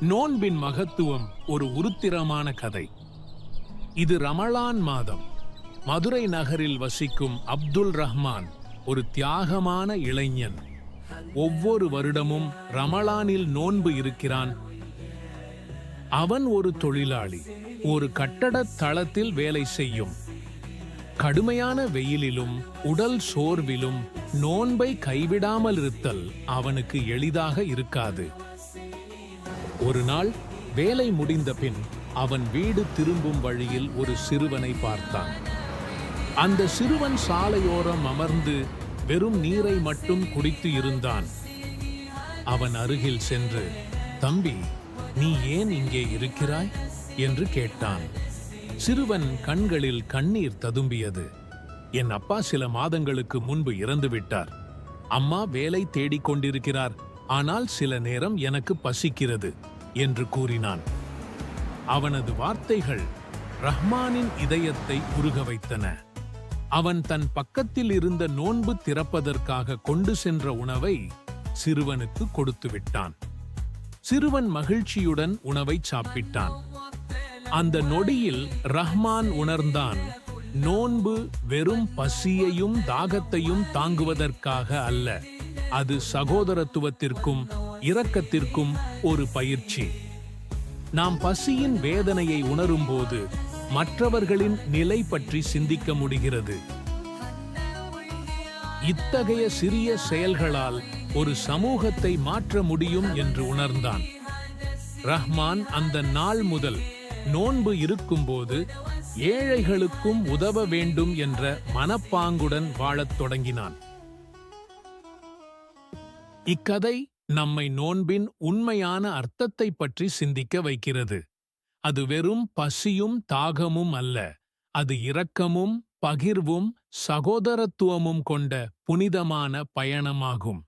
நோன்பின் மகத்துவம் ஒரு உருத்திரமான கதை. இது ரமலான் மாதம். மதுரை நகரில் வசிக்கும் அப்துல் ரஹ்மான் ஒரு தியாகமான இளைஞன். ஒவ்வொரு வருடமும் ரமலானில் நோன்பு இருக்கிறான். அவன் ஒரு தொழிலாளி ஒரு கட்டடத் தளத்தில் வேலை செய்யும். கடுமையான வெயிலிலும் உடல் சோர்விலும் நோன்பை கைவிடாமல் இருத்தல் அவனுக்கு எளிதாக இருக்காது. ஒரு நாள் வேலை முடிந்த பின் அவன் வீடு திரும்பும் வழியில் ஒரு சிறுவனை பார்த்தான். அந்த சிறுவன் சாலையோரம் அமர்ந்து வெறும் நீரை மட்டும் குடித்து இருந்தான். அவன் அருகில் சென்று தம்பி நீ ஏன் இங்கே இருக்கிறாய்? என்று கேட்டான். சிறுவன் கண்களில் கண்ணீர் ததும்பியது. என் அப்பா சில மாதங்களுக்கு முன்பு இறந்து விட்டார். அம்மா வேலை தேடிக் கொண்டிருக்கிறார். ஆனால் சில நேரம் எனக்கு பசிக்கிறது. என்று கூறினான். அவனது வார்த்தைகள் ரஹ்மானின் இதயத்தை உருக வைத்தன. அவன் தன் பக்கத்தில் இருந்த நோன்பு திறப்பதற்காக கொண்டு சென்ற உணவை சிறுவனுக்கு கொடுத்து விட்டான். சிறுவன் மகிழ்ச்சியுடன் உணவை சாப்பிட்டான். அந்த நொடியில் ரஹ்மான் உணர்ந்தான் நோன்பு வெறும் பசியையும் தாகத்தையும் தாங்குவதற்காக அல்ல. அது சகோதரத்துவத்திற்கும் இரக்கத்திற்கும் ஒரு பயிற்சி. நாம் பசியின் வேதனையை உணரும்போது மற்றவர்களின் நிலை பற்றி சிந்திக்க முடிகிறது. இத்தகைய சிறிய செயல்களால் ஒரு சமூகத்தை மாற்ற முடியும் என்று உணர்ந்தான். ரஹ்மான் அந்த நாள் முதல் நோன்பு இருக்கும்போது ஏழைகளுக்கும் உதவ வேண்டும் என்ற மனப்பாங்குடன் வாழத் தொடங்கினான். இக்கதை நம்மை நோன்பின் உண்மையான அர்த்தத்தை பற்றி சிந்திக்க வைக்கிறது. அது வெறும் பசியும் தாகமும் அல்ல. அது இரக்கமும் பகிர்வும் சகோதரத்துவமும் கொண்ட புனிதமான பயணமாகும்.